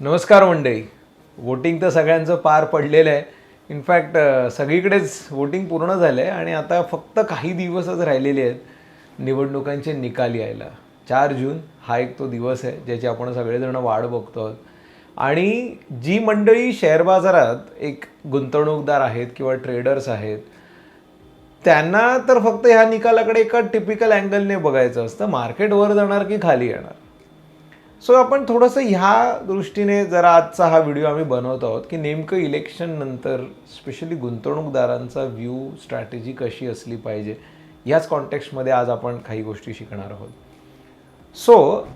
नमस्कार मंडळी. वोटिंग तर सगळ्यांचं पार पडलेलं आहे. इनफॅक्ट सगळीकडेच वोटिंग पूर्ण झालं आहे आणि आता फक्त काही दिवसच राहिलेले आहेत निवडणुकांचे निकाल यायला. चार जून हा एक तो दिवस आहे ज्याची आपण सगळेजण वाढ बघतो आहोत. आणि जी मंडळी शेअर बाजारात एक गुंतवणूकदार आहेत किंवा ट्रेडर्स आहेत त्यांना तर फक्त ह्या निकालाकडे एका टिपिकल अँगलने बघायचं असतं. मार्केट वर जाणार की खाली येणार? सो आपण थोडंसं ह्या दृष्टीने जरा आजचा हा व्हिडिओ आम्ही बनवत आहोत की नेमकं इलेक्शन नंतर स्पेशली गुंतवणूकदारांचा व्ह्यू स्ट्रॅटेजी कशी असली पाहिजे याच कॉन्टेक्स्टमध्ये आज आपण काही गोष्टी शिकणार आहोत. सो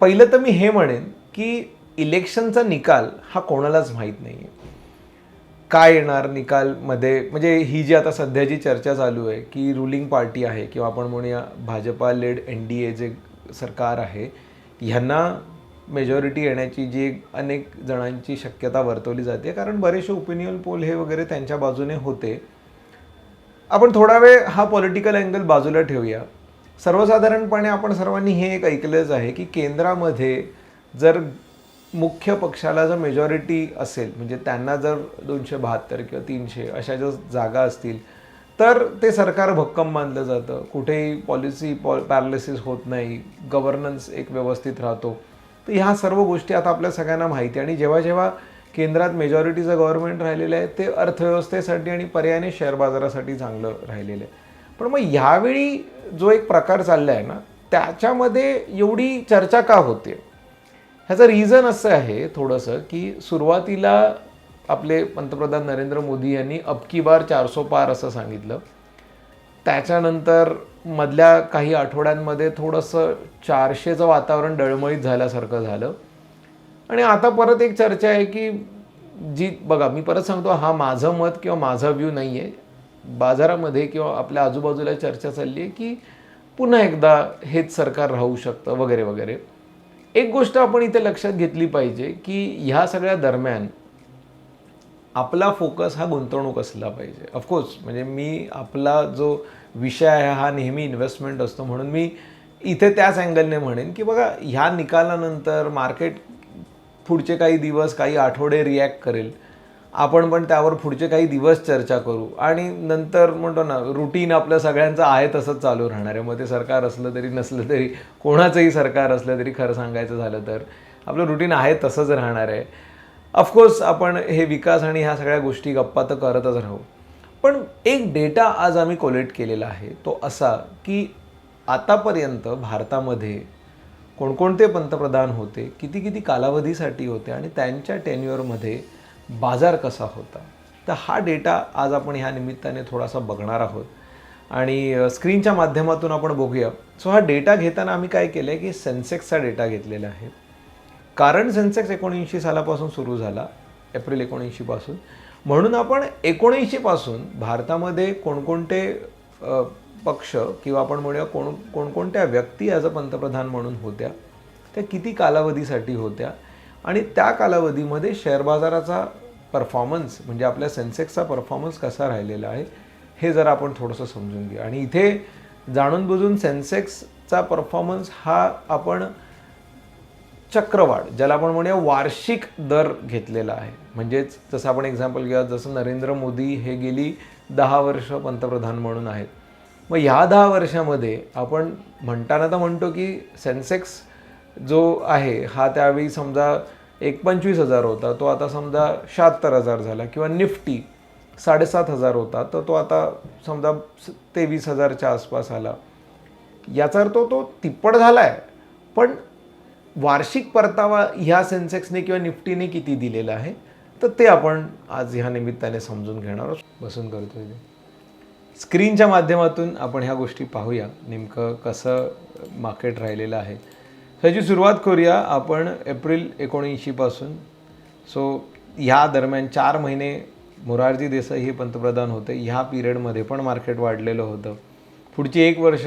पहिलं तर मी हे म्हणेन की इलेक्शनचा निकाल हा कोणालाच माहीत नाही आहे काय येणार निकालमध्ये? म्हणजे ही जी आता सध्याची चर्चा चालू आहे की रुलिंग पार्टी आहे किंवा आपण म्हणूया Bhajapa led N D A जे सरकार आहे ह्यांना मेजॉरिटी येण्याची जी अनेक जणांची शक्यता वर्तवली जाते कारण बरेचसे ओपिनियन पोल हे वगैरे त्यांच्या बाजूने होते. आपण थोडा वेळ हा पॉलिटिकल अँगल बाजूला ठेवूया. सर्वसाधारणपणे आपण सर्वांनी हे एक ऐकलंच आहे की केंद्रामध्ये जर मुख्य पक्षाला जर मेजॉरिटी असेल म्हणजे त्यांना जर दोनशे बहात्तर किंवा तीनशे अशा ज्या जागा असतील तर ते सरकार भक्कम मानलं जातं. कुठेही पॉलिसी पॉ पॅरालिसिस होत नाही. गव्हर्नन्स एक व्यवस्थित राहतो. तर ह्या सर्व गोष्टी आता आपल्या सगळ्यांना माहिती आहे. आणि जेव्हा जेव्हा केंद्रात मेजॉरिटीचं गव्हर्नमेंट राहिलेलं आहे ते अर्थव्यवस्थेसाठी आणि पर्यायाने शेअर बाजारासाठी चांगलं राहिलेलं आहे. पण मग ह्यावेळी जो एक प्रकार चालला आहे ना त्याच्यामध्ये एवढी चर्चा का होते? ह्याचं रिझन असं आहे थोडंसं की सुरुवातीला आपले पंतप्रधान नरेंद्र मोदी यांनी अबकी बार चारसो पार असं सांगितलं. त्याच्यानंतर मधल्या काही आठवड्यांमध्ये थोडंसं चारशेचं वातावरण डळमळीत झाल्यासारखं झालं. आणि आता परत एक चर्चा आहे की जी बघा मी परत सांगतो हा माझं मत किंवा माझा व्ह्यू नाही आहे बाजारामध्ये किंवा आपल्या आजूबाजूला चर्चा चालली आहे की पुन्हा एकदा हेच सरकार राहू शकतं वगैरे वगैरे. एक गोष्ट आपण इथे लक्षात घेतली पाहिजे की ह्या सगळ्या दरम्यान आपला फोकस हा गुंतवणूक असला पाहिजे. ऑफकोर्स म्हणजे मी आपला जो विषय आहे हा नेहमी इन्व्हेस्टमेंट असतो म्हणून मी इथे त्याच अँगलने म्हणेन की बघा ह्या निकालानंतर मार्केट पुढचे काही दिवस काही आठवडे रिॲक्ट करेल. आपण पण त्यावर पुढचे काही दिवस चर्चा करू. आणि नंतर म्हणतो ना रुटीन आपलं सगळ्यांचं आहे तसंच चालू राहणार आहे. मग ते सरकार असलं तरी नसलं तरी कोणाचंही सरकार असलं तरी खरं सांगायचं झालं तर आपलं रुटीन आहे तसंच राहणार आहे. ऑफकोर्स आपण हे विकास आणि ह्या सगळ्या गोष्टी गप्पा तर करतच राहू. पण एक डेटा आज आम्ही कोलेक्ट केलेला आहे तो असा की आतापर्यंत भारतामध्ये कोणकोणते पंतप्रधान होते किती किती कालावधीसाठी होते आणि त्यांच्या टेन्युअरमध्ये बाजार कसा होता. तर हा डेटा आज आपण ह्या निमित्ताने थोडासा बघणार आहोत. आणि स्क्रीनच्या माध्यमातून आपण बघूया. सो हा डेटा घेताना आम्ही काय केलं आहे की सेन्सेक्सचा डेटा घेतलेला आहे. कारण सेन्सेक्स एकोणऐंशी सालापासून सुरू झाला एप्रिल एकोणऐंशीपासून म्हणून आपण एकोणऐंशीपासून भारतामध्ये कोणकोणते पक्ष किंवा आपण म्हणूया कोण कोणकोणत्या व्यक्ती ॲज अ पंतप्रधान म्हणून होत्या त्या किती कालावधीसाठी होत्या आणि त्या कालावधीमध्ये शेअर बाजाराचा परफॉर्मन्स म्हणजे आपल्या सेन्सेक्सचा परफॉर्मन्स कसा राहिलेला आहे हे जर आपण थोडंसं समजून घेऊ. आणि इथे जाणून बुजून सेन्सेक्सचा परफॉर्मन्स हा आपण चक्रवाढ ज्याला आपण म्हणूया वार्षिक दर घेतलेला आहे. म्हणजेच जसं आपण एक्झाम्पल घ्या जसं नरेंद्र मोदी हे गेली दहा वर्ष पंतप्रधान म्हणून आहेत. मग ह्या दहा वर्षामध्ये आपण म्हणताना तर म्हणतो की सेन्सेक्स जो आहे हा त्यावेळी समजा एक पंचवीस हजार होता तो आता समजा शहात्तर हजार झाला किंवा निफ्टी साडेसात हजार होता तर तो आता समजा तेवीस हजारच्या आसपास आला. याचा अर्थ तो तिप्पट झाला आहे पण वार्षिक परतावा ह्या सेन्सेक्सने किंवा निफ्टीने किती दिलेला आहे? तर ते आपण आज ह्या निमित्ताने समजून घेणार आहोत. बसून करतो स्क्रीनच्या माध्यमातून आपण ह्या गोष्टी पाहूया. नेमकं कसं मार्केट राहिलेलं आहे. ह्याची सुरुवात करूया आपण एप्रिल एकोणऐंशीपासून. सो ह्या दरम्यान चार महिने मोरारजी देसाई हे पंतप्रधान होते. ह्या पिरियडमध्ये पण मार्केट वाढलेलं होतं. पुढची एक वर्ष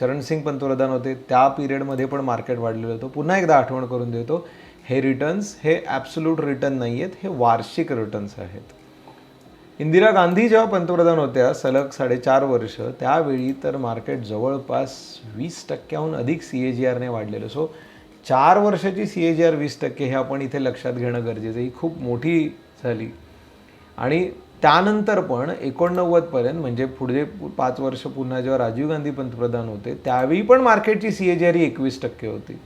चरणसिंग पंतप्रधान होते. त्या पिरियडमध्ये पण मार्केट वाढलेलं होतं. पुन्हा एकदा आठवण करून देतो हे रिटर्न्स हे ॲब्सोल्यूट रिटर्न नाही आहेत हे वार्षिक रिटर्न्स आहेत. इंदिरा गांधी जेव्हा पंतप्रधान होत्या सलग साडेचार वर्ष त्यावेळी तर मार्केट जवळपास वीस टक्क्याहून अधिक सी ए जी आरने वाढलेलं. सो चार वर्षाची सी ए जी आर वीस टक्के हे आपण इथे लक्षात घेणं गरजेचं आहे. ही खूप मोठी झाली. आणि त्यानंतर पण एकोणनव्वदपर्यंत म्हणजे पुढे पाच वर्ष पुन्हा जेव्हा राजीव गांधी पंतप्रधान होते त्यावेळी पण मार्केटची सी ए जी आर ही एकवीस टक्के होती.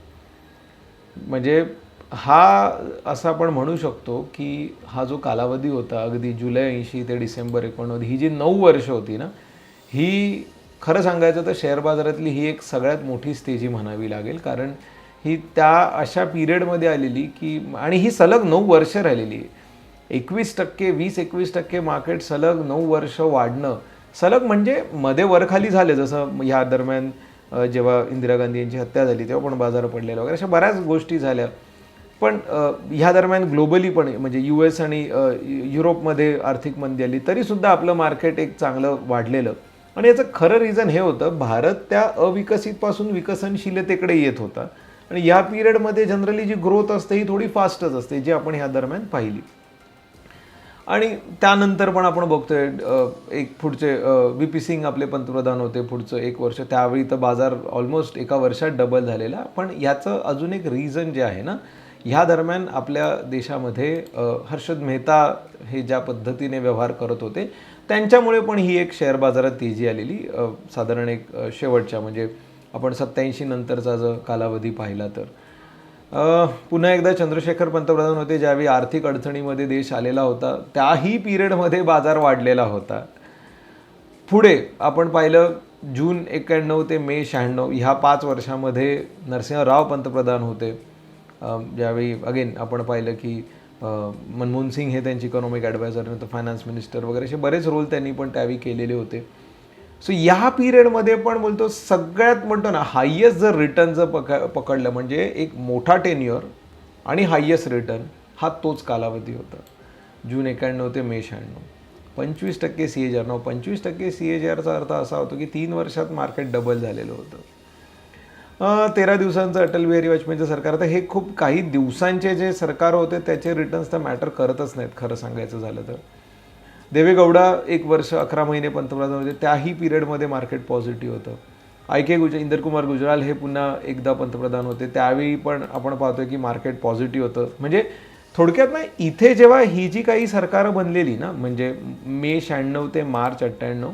म्हणजे हा असं आपण म्हणू शकतो की हा जो कालावधी होता अगदी जुलै ऐंशी ते डिसेंबर एकोणनव्वद ही जी नऊ वर्ष होती ना ही खरं सांगायचं तर शेअर बाजारातली ही एक सगळ्यात मोठी स्टेजी म्हणावी लागेल. कारण ही त्या अशा पिरियडमध्ये आलेली की आणि ही सलग नऊ वर्ष राहिलेली आहे. एकवीस टक्के वीस एकवीस टक्के मार्केट सलग नऊ वर्ष वाढणं. सलग म्हणजे मध्ये वरखाली झाले जसं ह्या दरम्यान जेव्हा इंदिरा गांधी यांची हत्या झाली तेव्हा पण बाजार पडलेला वगैरे अशा बऱ्याच गोष्टी झाल्या. पण ह्या दरम्यान ग्लोबली पण म्हणजे यू एस आणि युरोपमध्ये आर्थिक मंदी आली तरीसुद्धा आपलं मार्केट एक चांगलं वाढलेलं. आणि याचं खरं रिझन हे होतं भारत त्या अविकसितपासून विकसनशीलतेकडे येत होता. आणि या पिरियडमध्ये जनरली जी ग्रोथ असते ही थोडी फास्टच असते जी आपण ह्या दरम्यान पाहिली. आणि त्यानंतर पण आपण बघतोय एक पुढचे व्ही पी सिंग आपले पंतप्रधान होते पुढचं एक वर्ष. त्यावेळी तर बाजार ऑलमोस्ट एका वर्षात डबल झालेला. पण याचं अजून एक रिझन जे आहे ना ह्या दरम्यान आपल्या देशामध्ये हर्षद मेहता हे ज्या पद्धतीने व्यवहार करत होते त्यांच्यामुळे पण ही एक शेअर बाजारात तेजी आलेली. साधारण एक शेवटच्या म्हणजे आपण सत्याऐंशी नंतरचा जर कालावधी पाहिला तर. पुन्हा एकदा चंद्रशेखर पंतप्रधान होते ज्यावेळी आर्थिक अडचणीमध्ये देश आलेला होता त्याही पिरियडमध्ये बाजार वाढलेला होता. पुढे आपण पाहिलं जून एक्क्याण्णव ते मे शहाण्णव ह्या पाच वर्षामध्ये नरसिंहराव पंतप्रधान होते. ज्यावेळी अगेन आपण पाहिलं की मनमोहन सिंग हे त्यांचे इकॉनॉमिक ॲडवायझर नंतर फायनान्स मिनिस्टर वगैरे असे बरेच रोल त्यांनी पण त्यावेळी केलेले होते. सो या पिरियडमध्ये पण बोलतो सगळ्यात म्हणतो ना हायेस्ट जर रिटर्न जर पक पकडलं म्हणजे एक मोठा टेन्युअर आणि हायेस्ट रिटर्न हा तोच कालावधी होता. जून एक्याण्णव ते मे शहाण्णव. पंचवीस टक्के सी एच आर नाव पंचवीस टक्के सी एच आरचा अर्थ असा होतो की तीन वर्षात मार्केट डबल झालेलं होतं. तेरा दिवसांचं अटल बिहारी वाजपेयींचं सरकार तर हे खूप काही दिवसांचे जे सरकार होते त्याचे रिटर्न्स तर मॅटर करतच नाहीत खरं सांगायचं झालं तर. देवेगौडा एक वर्ष अकरा महिने पंतप्रधान होते. त्याही पिरियडमध्ये मार्केट पॉझिटिव्ह होतं. आय के गुज इंदरकुमार गुजराल हे पुन्हा एकदा पंतप्रधान होते. त्यावेळी पण आपण पाहतोय की मार्केट पॉझिटिव्ह होतं. म्हणजे थोडक्यात ना इथे जेव्हा ही जी काही सरकारं बनलेली ना म्हणजे मे शहाण्णव ते मार्च अठ्ठ्याण्णव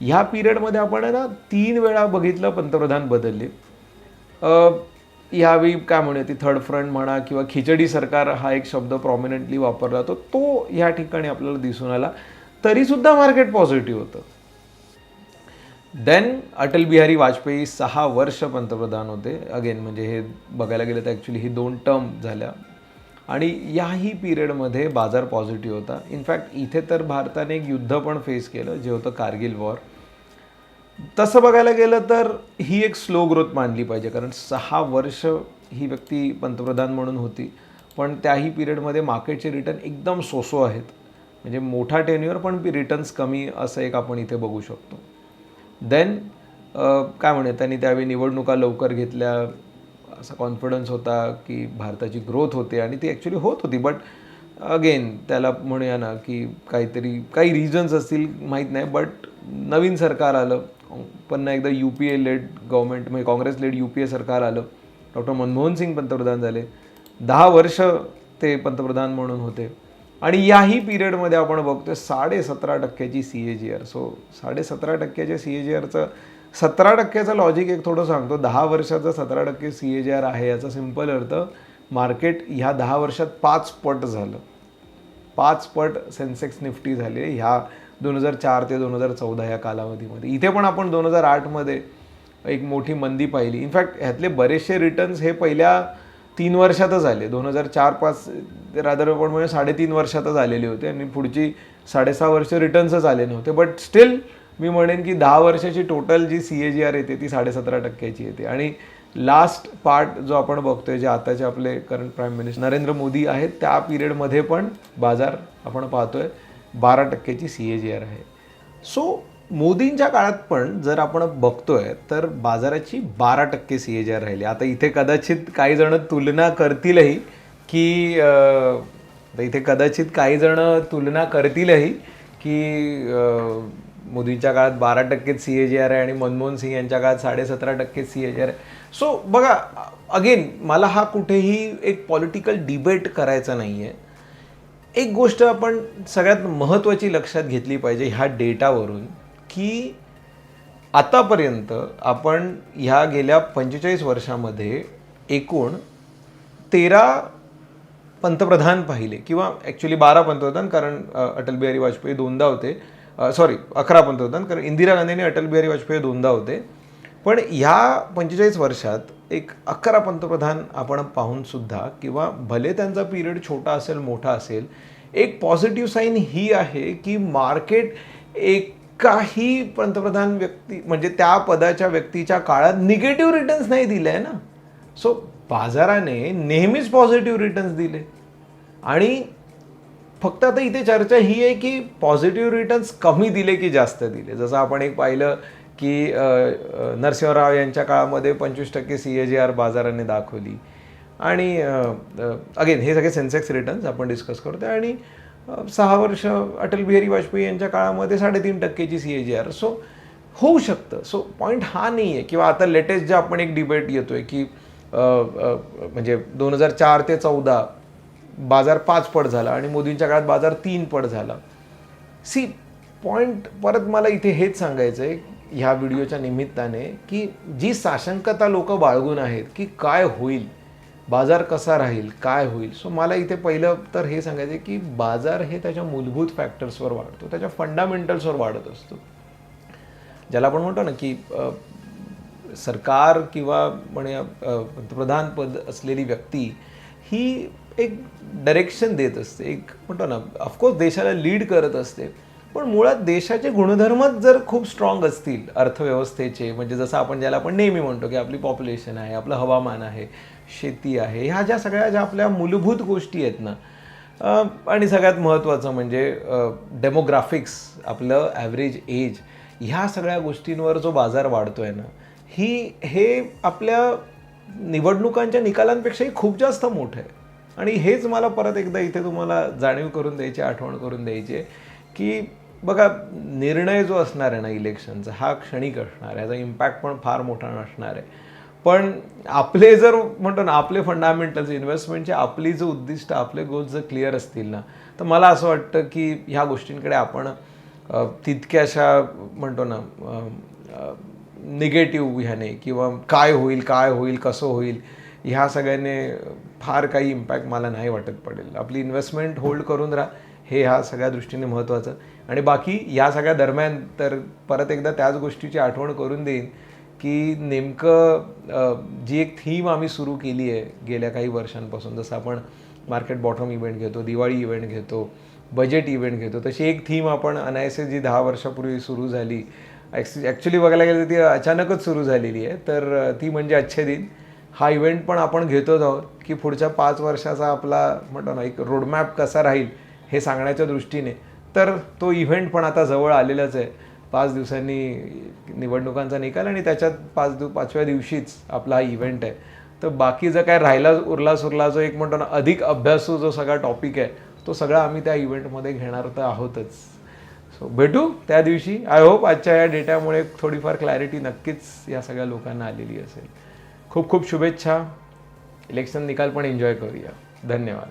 ह्या पिरियडमध्ये आपण ना तीन वेळा बघितलं पंतप्रधान बदलले. यावेळी काय म्हणूया ती थर्ड फ्रंट म्हणा किंवा खिचडी सरकार हा एक शब्द प्रॉमिनंटली वापरला जातो तो ह्या ठिकाणी आपल्याला दिसून आला. तरीसुद्धा मार्केट पॉझिटिव्ह होतं. देन अटल बिहारी वाजपेयी सहा वर्ष पंतप्रधान होते. अगेन म्हणजे हे बघायला गेलं तर ॲक्च्युली ही दोन टर्म झाल्या. आणि याही पिरियडमध्ये बाजार पॉझिटिव्ह होता. इनफॅक्ट इथे तर भारताने एक युद्ध पण फेस केलं जे होतं कारगिल वॉर तसं बघायला गेलं तर ही एक स्लो ग्रोथ मानली पाहिजे. कारण सहा वर्ष ही व्यक्ती पंतप्रधान म्हणून होती. पण त्याही पिरियडमध्ये मार्केटचे रिटर्न एकदम सोसो आहेत. म्हणजे मोठा टेन्युअर पण रिटर्न्स कमी असं एक आपण इथे बघू शकतो. देन काय म्हणूया त्यांनी त्यावेळी निवडणुका लवकर घेतल्या. असा कॉन्फिडन्स होता की भारताची ग्रोथ होते आणि ती ॲक्च्युली होत होती. बट अगेन त्याला म्हणूया ना की काहीतरी काही रिझन्स असतील माहीत नाही. बट नवीन सरकार आलं. पुन्हा एकदा U P A led government म्हणजे Congress led U P A सरकार आलं. डॉक्टर मनमोहन सिंग पंतप्रधान झाले. दहा वर्ष ते पंतप्रधान म्हणून होते. आणि याही पिरियडमध्ये आपण बघतोय साडे सतरा टक्क्याची C A G R so साडे सतरा टक्क्याच्या सी ए जी आरचं सतरा टक्क्याचं लॉजिक एक थोडं सांगतो. दहा वर्षाचं सतरा टक्के सी ए जी आर आहे याचा सिंपल अर्थ मार्केट ह्या दहा वर्षात पाच पट झालं. पाच पट सेन्सेक्स निफ्टी झाले. ह्या दोन हजार चार ते दोन हजार चौदा या कालावधीमध्ये. इथे पण आपण दोन हजार आठमध्ये एक मोठी मंदी पाहिली. इनफॅक्ट ह्यातले बरेचसे रिटर्न्स हे पहिल्या तीन वर्षातच आले. दोन हजार चार पाच रादर आपण म्हणजे साडेतीन वर्षातच आलेले होते आणि पुढची साडेसहा वर्ष रिटर्न्सच आले नव्हते. बट स्टील मी म्हणेन की दहा वर्षाची टोटल जी सी ए जी आर येते ती साडेसतरा टक्क्याची येते. आणि लास्ट पार्ट जो आपण बघतोय जे आताचे आपले current prime minister Narendra Modi आहेत त्या पिरियडमध्ये पण बाजार आपण पाहतोय. बारा टक्क्याची सी ए जी आर आहे. सो मोदींच्या काळात पण जर आपण बघतोय तर बाजाराची बारा टक्के सी ए जी आर राहिली. आता इथे कदाचित काही जण तुलना करतीलही की आता इथे कदाचित काही जण तुलना करतीलही की मोदींच्या काळात बारा टक्केच सी ए जी आर आहे आणि मनमोहन सिंग यांच्या काळात साडेसतरा टक्के सी ए जी आर आहे. सो बघा अगेन मला हा कुठेही एक पॉलिटिकल डिबेट करायचा नाही आहे एक गोष्ट आपण सगळ्यात महत्त्वाची लक्षात घेतली पाहिजे ह्या डेटावरून की आतापर्यंत आपण ह्या गेल्या पंचेचाळीस वर्षामध्ये एकूण तेरा पंतप्रधान पाहिले किंवा ॲक्च्युली बारा पंतप्रधान कारण अटल बिहारी वाजपेयी दोनदा होते. सॉरी अकरा पंतप्रधान कारण इंदिरा गांधीने अटल बिहारी वाजपेयी दोनदा होते. पण ह्या पंचेचाळीस वर्षात एक अकरा पंतप्रधान आपण पाहूनसुद्धा किंवा भले त्यांचा पिरियड छोटा असेल मोठा असेल एक पॉझिटिव्ह साईन ही आहे की मार्केट एकाही पंतप्रधान व्यक्ती म्हणजे त्या पदाच्या व्यक्तीच्या काळात निगेटिव्ह रिटर्न्स नाही दिले आहे ना. सो बाजाराने नेहमीच पॉझिटिव्ह रिटर्न्स दिले. आणि फक्त आता इथे चर्चा ही आहे की पॉझिटिव्ह रिटर्न्स कमी दिले की जास्त दिले? जसं आपण एक पाहिलं की नरसिंहराव यांच्या काळामध्ये पंचवीस टक्के सी ए जी आर बाजाराने दाखवली. आणि अगेन हे सगळे सेन्सेक्स रिटर्न्स आपण डिस्कस करतो आणि सहा वर्ष अटल बिहारी वाजपेयी यांच्या काळामध्ये साडेतीन टक्केची C A G R so होऊ शकतं. सो पॉईंट हा नाही आहे किंवा आता लेटेस्ट जे आपण एक डिबेट येतो आहे की म्हणजे दोन हजार चार ते चौदा बाजार पाच पट झाला आणि मोदींच्या काळात बाजार तीन पट झाला. सी पॉईंट परत मला इथे हेच सांगायचं आहे ह्या व्हिडिओच्या निमित्ताने की जी साशंकता लोक बाळगून आहेत की काय होईल बाजार कसा राहील काय होईल. सो मला इथे पहिलं तर हे सांगायचं आहे की बाजार हे त्याच्या मूलभूत फॅक्टर्सवर वाढतो त्याच्या फंडामेंटल्सवर वाढत असतो. ज्याला आपण म्हणतो ना की सरकार किंवा म्हणे पंतप्रधान पद असलेली व्यक्ती ही एक डायरेक्शन देत असते. एक म्हणतो ना ऑफकोर्स देशाला लीड करत असते. पण मुळात देशाचे गुणधर्मच जर खूप स्ट्रॉंग असतील अर्थव्यवस्थेचे म्हणजे जसं आपण ज्याला आपण नेहमी म्हणतो की आपली पॉप्युलेशन आहे आपलं हवामान आहे शेती आहे ह्या ज्या सगळ्या ज्या आपल्या मूलभूत गोष्टी आहेत ना आणि सगळ्यात महत्त्वाचं म्हणजे डेमोग्राफिक्स आपलं ॲव्हरेज एज ह्या सगळ्या गोष्टींवर जो बाजार वाढतो आहे ना ही हे आपल्या निवडणुकांच्या निकालांपेक्षाही खूप जास्त मोठं आहे. आणि हेच मला परत एकदा इथे तुम्हाला जाणीव करून द्यायची आठवण करून द्यायची आहे. की बघा निर्णय जो असणार आहे ना इलेक्शनचा हा क्षणिक असणार आहे. याचा इम्पॅक्ट पण फार मोठा नसणार आहे. पण आपले जर म्हणतो ना आपले फंडामेंटल्स इन्व्हेस्टमेंटचे आपली जो उद्दिष्ट आपले गोल्स जर क्लिअर असतील ना तर मला असं वाटतं की ह्या गोष्टींकडे आपण तितक्याशा म्हणतो ना निगेटिव्ह ह्याने किंवा काय होईल काय होईल कसं होईल ह्या सगळ्याने फार काही इम्पॅक्ट मला नाही वाटत पडेल. आपली इन्व्हेस्टमेंट होल्ड करून राहा. हे ह्या सगळ्या दृष्टीने महत्त्वाचं आणि बाकी या सगळ्या दरम्यान तर परत एकदा त्याच गोष्टीची आठवण करून देईन की नेमकं जी एक थीम आम्ही सुरू केली आहे गेल्या काही वर्षांपासून जसं आपण मार्केट बॉटम इव्हेंट घेतो दिवाळी इव्हेंट घेतो बजेट इव्हेंट घेतो तशी एक थीम आपण अनायसे जी दहा वर्षापूर्वी सुरू झाली ॲक्च्युली बघायला गेलं तर ती अचानकच सुरू झालेली आहे. तर ती म्हणजे अच्छे दिन. हा इव्हेंट पण आपण घेतोच आहोत की पुढच्या पाच वर्षाचा आपला म्हणतो ना एक रोडमॅप कसा राहील हे सांगण्याच्या दृष्टीने. तर तो इव्हेंट पण आता जवळ आलेलाच आहे. पाच दिवसांनी निवडणुकांचा निकाल आणि त्याच्यात पाच दिव पाचव्या दिवशीच आपला हा इव्हेंट आहे. तर बाकी जर काय राहिला उरला सुरला जो एक म्हणतो ना अधिक अभ्यासू जो सगळा टॉपिक आहे तो सगळा आम्ही त्या इव्हेंटमध्ये घेणार तर आहोतच. सो भेटू त्या दिवशी. आय होप आजच्या या डेटामुळे थोडीफार क्लॅरिटी नक्कीच या सगळ्या लोकांना आलेली असेल. खूप खूप शुभेच्छा. इलेक्शन निकाल पण एन्जॉय करूया. धन्यवाद.